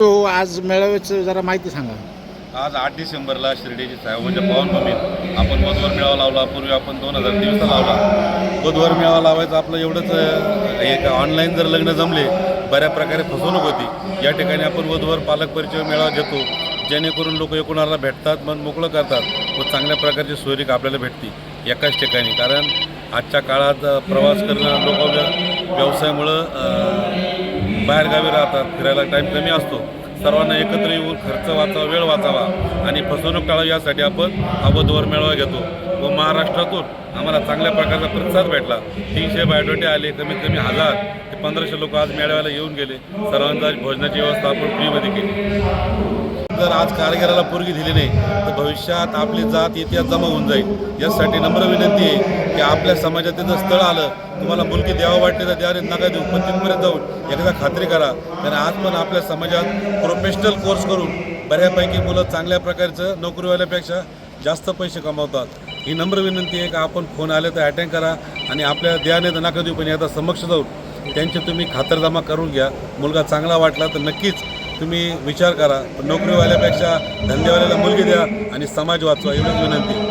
तो आज मेळाव्याचं जरा माहिती सांगा. आज आठ डिसेंबरला शिर्डीची साहेबांच्या म्हणजे पावनभूमीत आपण बुधवार मेळावा लावला पूर्वी आपण दोन हजार तेवीसला लावला. बुधवार मेळावा लावायचं आपलं एवढंच एक ऑनलाईन जर लग्न जमले बऱ्या प्रकारे फसवणूक होती. या ठिकाणी आपण बुधवार पालक परिचय मेळावा घेतो. जेणेकरून लोक एकूणाला भेटतात मन मोकळं करतात व चांगल्या प्रकारची सोयरीक आपल्याला भेटते एकाच ठिकाणी. कारण आजच्या काळात प्रवास करणं लोक व्यवसायामुळं बाहेरगावी राहतात फिरायला टाईम कमी असतो. सर्वांना एकत्र येऊन खर्च वाचावा वेळ वाचावा. आणि फसवणूक टाळावी यासाठी आपण अबोधवर मेळावा घेतो. व महाराष्ट्रातून आम्हाला चांगल्या प्रकारचा प्रतिसाद भेटला. तीनशे बायडोटे आले कमीत कमी हजार ते पंधराशे लोक आज मेळाव्याला येऊन गेले. सर्वांचा भोजनाची व्यवस्था आपण फ्रीमध्ये केली. जर आज कारगिराला पोरगी दिली नाही तर भविष्यात आपली जात इतिहास जमा होऊन जाईल. यासाठी नम्र विनंती आहे की आपल्या समाजात जर स्थळ आलं तुम्हाला मुलगी द्यावं वाटते तर द्या नका देऊ पण तिथपर्यंत जाऊन एकदा खात्री करा. कारण आज पण आपल्या समाजात प्रोफेशनल कोर्स करून बऱ्यापैकी मुलं चांगल्या प्रकारचं नोकरीवाल्यापेक्षा जास्त पैसे कमावतात. ही नम्र विनंती आहे का आपण फोन आले तर अटेंड करा आणि आपल्या द्या नाही तर नका देऊ पण एकदा समक्ष जाऊन त्यांची तुम्ही खातरजमा करून घ्या. मुलगा चांगला वाटला तर नक्कीच तुम्ही विचार करा पण नोकरीवाल्यापेक्षा धंदेवाल्याला मुलगी द्या आणि समाज वाचवा एवढीच विनंती.